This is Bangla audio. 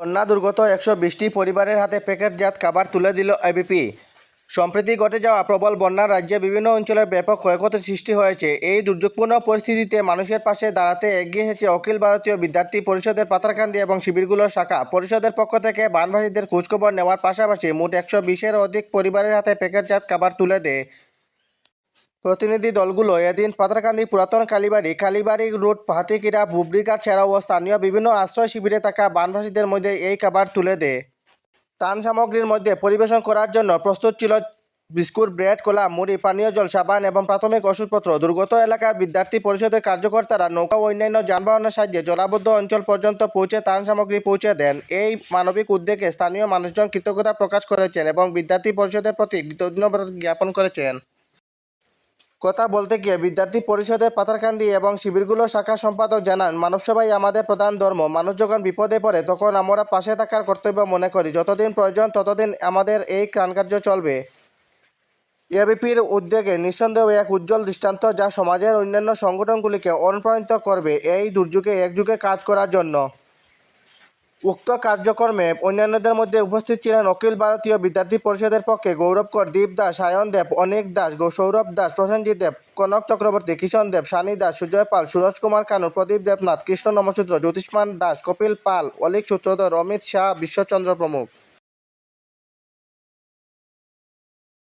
বন্যা দুর্গত একশো বিশটি পরিবারের হাতে প্যাকেটজাত খাবার তুলে দিল এবিপি সম্প্রতি ঘটে যাওয়া প্রবল বন্যার রাজ্যে বিভিন্ন অঞ্চলের ব্যাপক ক্ষয়ক্ষতির সৃষ্টি হয়েছে। এই দুর্যোগপূর্ণ পরিস্থিতিতে মানুষের পাশে দাঁড়াতে এগিয়ে এসেছে অখিল ভারতীয় বিদ্যার্থী পরিষদের পাতারকান্দি এবং শিবিরগুলোর শাখা। পরিষদের পক্ষ থেকে বানভাসীদের খোঁজখবর নেওয়ার পাশাপাশি মোট একশো বিশের অধিক পরিবারের হাতে প্যাকেটজাত খাবার তুলে দেয় প্রতিনিধি দলগুলো এদিন পাতারকান্দি পুরাতন কালীবাড়ি কালীবাড়ি রোড হাতিকিরা বুবরিঘাট ছাড়াও স্থানীয় বিভিন্ন আশ্রয় শিবিরে থাকা বানভাসীদের মধ্যে এই খাবার তুলে দেয় ত্রাণ সামগ্রীর মধ্যে পরিবেশন করার জন্য প্রস্তুত ছিল বিস্কুট, ব্রেড, কলা, মুড়ি, পানীয় জল, সাবান এবং প্রাথমিক ওষুধপত্র। দুর্গত এলাকার বিদ্যার্থী পরিষদের কার্যকর্তারা নৌকা ও অন্যান্য যানবাহনের সাহায্যে জলাবদ্ধ অঞ্চল পর্যন্ত পৌঁছে ত্রাণ সামগ্রী পৌঁছে দেন। এই মানবিক উদ্যোগে স্থানীয় মানুষজন কৃতজ্ঞতা প্রকাশ করেছেন এবং বিদ্যার্থী পরিষদের প্রতি ধন্যবাদ জ্ঞাপন করেছেন। কথা বলতে গিয়ে বিদ্যার্থী পরিষদের পাতারকান্দি এবং শিবিরগুলো শাখা সম্পাদক জানান মানবসেবাই আমাদের প্রধান ধর্ম। মানুষ যখন বিপদে পড়ে, তখন আমরা পাশে থাকার কর্তব্য মনে করি। যতদিন প্রয়োজন, ততদিন আমাদের এই ত্রাণকার্য চলবে। এবিপির উদ্যোগে নিঃসন্দেহে এক উজ্জ্বল দৃষ্টান্ত যা সমাজের অন্যান্য সংগঠনগুলিকে অনুপ্রাণিত করবে, এই দুর্যোগে একযুগে কাজ করার জন্য। উক্ত কার্যক্রমে অন্যান্যদের মধ্যে উপস্থিত ছিলেন অখিল ভারতীয় বিদ্যার্থী পরিষদের পক্ষে গৌরব কর, দীপ দাস, সায়ন দেব, অনিক দাস সৌরভ দাস, প্রসেনজিৎ দেব, কনক চক্রবর্তী, কিষণ দেব, সানি দাস, সুজয় পাল, সুরজ কুমার খানু প্রদীপ দেবনাথ, কৃষ্ণ নমসূত্র, জ্যোতিষ্মান দাস, কপিল পাল, অলিক সূত্রধর, অমিত শাহ, বিশ্বচন্দ্র প্রমুখ।